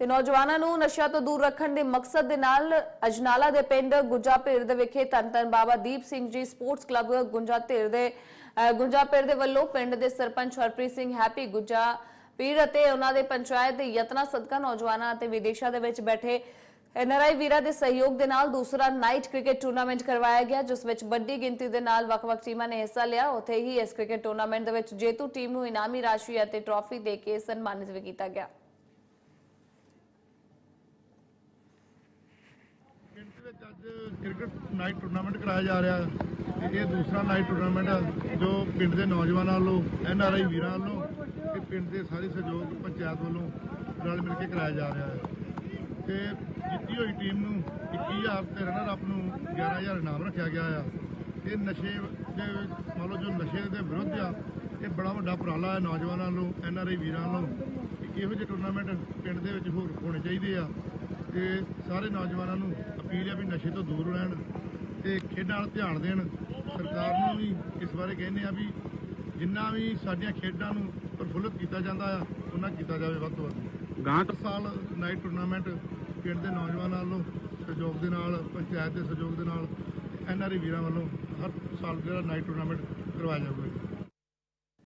ਤੇ ਨੌਜਵਾਨਾਂ ਨੂੰ ਨਸ਼ਿਆਂ ਤੋਂ ਦੂਰ ਰੱਖਣ ਦੇ ਮਕਸਦ ਦੇ ਨਾਲ ਅਜਨਾਲਾ ਦੇ ਪਿੰਡ ਗੁੰਜਾ ਦੇ ਵਿਖੇ ਧੰਨ ਧੰਨ ਬਾਬਾ ਦੀਪ ਸਿੰਘ ਜੀ ਸਪੋਰਟਸ ਕਲੱਬ ਗੁੰਜਾ ਧੇਰ ਦੇ ਅਹ, ਦੇ ਵੱਲੋਂ ਪਿੰਡ ਦੇ ਸਰਪੰਚ ਹਰਪ੍ਰੀਤ ਸਿੰਘ ਹੈਪੀ ਗੁੱਜਾ ਪੀਰ ਅਤੇ ਉਹਨਾਂ ਦੇ ਪੰਚਾਇਤ ਦੇ ਯਤਨਾਂ ਸਦਕਾ ਨੌਜਵਾਨਾਂ ਅਤੇ ਵਿਦੇਸ਼ਾਂ ਦੇ ਵਿੱਚ ਬੈਠੇ ਐਨਆਰਆਈ ਵੀਰਾਂ ਦੇ ਸਹਿਯੋਗ ਦੇ ਨਾਲ ਦੂਸਰਾ ਨਾਈਟ ਕ੍ਰਿਕਟ ਟੂਰਨਾਮੈਂਟ ਕਰਵਾਇਆ ਗਿਆ ਜਿਸ ਵਿੱਚ ਵੱਡੀ ਗਿਣਤੀ ਦੇ ਨਾਲ ਵੱਖ-ਵੱਖ ਟੀਮਾਂ ਨੇ ਹਿੱਸਾ ਲਿਆ। ਉੱਥੇ ਹੀ ਇਸ ਕ੍ਰਿਕਟ ਟੂਰਨਾਮੈਂਟ ਦੇ ਵਿੱਚ ਜੇਤੂ ਟੀਮ ਨੂੰ ਇਨਾਮੀ ਰਾਸ਼ੀ ਅਤੇ ਟਰਾਫੀ ਦੇ ਕੇ ਸਨਮਾਨਿਤ ਵੀ ਕੀਤਾ ਗਿਆ ਪਿੰਡ ਦੇ ਵਿੱਚ ਅੱਜ ਕ੍ਰਿਕਟ ਨਾਈਟ ਟੂਰਨਾਮੈਂਟ ਕਰਾਇਆ ਜਾ ਰਿਹਾ ਹੈ ਇਹ ਦੂਸਰਾ ਨਾਈਟ ਟੂਰਨਾਮੈਂਟ ਆ, ਜੋ ਪਿੰਡ ਦੇ ਨੌਜਵਾਨਾਂ ਵੱਲੋਂ, ਐਨ ਆਰ ਆਈ ਵੀਰਾਂ ਵੱਲੋਂ ਤੇ ਪਿੰਡ ਦੇ ਸਾਰੇ ਸਹਿਯੋਗ ਪੰਚਾਇਤ ਵੱਲੋਂ ਰਲ ਮਿਲ ਕੇ ਕਰਾਇਆ ਜਾ ਰਿਹਾ ਹੈ। ਤੇ ਜਿੱਤੀ ਹੋਈ ਟੀਮ ਨੂੰ 21000 ਤੇ ਰਨਰ ਅਪ ਨੂੰ 11000 ਇਨਾਮ ਰੱਖਿਆ ਗਿਆ ਆ। ਇਹ ਨਸ਼ੇ ਦੇ ਮੰਨ ਲਓ ਜੋ ਨਸ਼ੇ ਦੇ ਵਿਰੁੱਧ ਆ, ਇਹ ਬੜਾ ਵੱਡਾ ਉਪਰਾਲਾ ਹੈ ਨੌਜਵਾਨਾਂ ਵੱਲੋਂ, ਐਨ ਆਰ ਆਈ ਵੀਰਾਂ ਨੂੰ ਇਹੋ ਜਿਹੇ ਟੂਰਨਾਮੈਂਟ ਪਿੰਡ ਦੇ ਵਿੱਚ ਹੋਰ ਹੋਣੇ ਚਾਹੀਦੇ ਆ। ਤੇ ਸਾਰੇ ਨੌਜਵਾਨਾਂ ਨੂੰ ਅਪੀਲ ਹੈ ਵੀ ਨਸ਼ੇ ਤੋਂ ਦੂਰ ਰਹਿਣ ਤੇ ਖੇਡਾਂ ਵੱਲ ਧਿਆਨ ਦੇਣ। ਸਰਕਾਰ ਨੂੰ ਵੀ ਇਸ ਬਾਰੇ ਕਹਿੰਦੇ ਆ ਵੀ ਜਿੰਨਾ ਵੀ ਸਾਡੀਆਂ ਖੇਡਾਂ ਨੂੰ ਪ੍ਰਫੁੱਲਤ ਕੀਤਾ ਜਾਂਦਾ ਆ ਉਹਨਾਂ ਕੀਤਾ ਜਾਵੇ ਵੱਧ ਤੋਂ ਵੱਧ। ਗਾਂ ਸਾਲ ਨਾਈਟ ਟੂਰਨਾਮੈਂਟ ਪਿੰਡ ਦੇ ਨੌਜਵਾਨਾਂ ਵੱਲੋਂ ਸਹਿਯੋਗ ਦੇ ਨਾਲ ਪੰਚਾਇਤ ਦੇ ਸਹਿਯੋਗ ਦੇ ਨਾਲ ਐਨਆਰਈ ਵੀਰਾਂ ਵੱਲੋਂ ਹਰ ਸਾਲ ਜਿਹੜਾ ਨਾਈਟ ਟੂਰਨਾਮੈਂਟ ਕਰਵਾਇਆ ਜਾਊਗਾ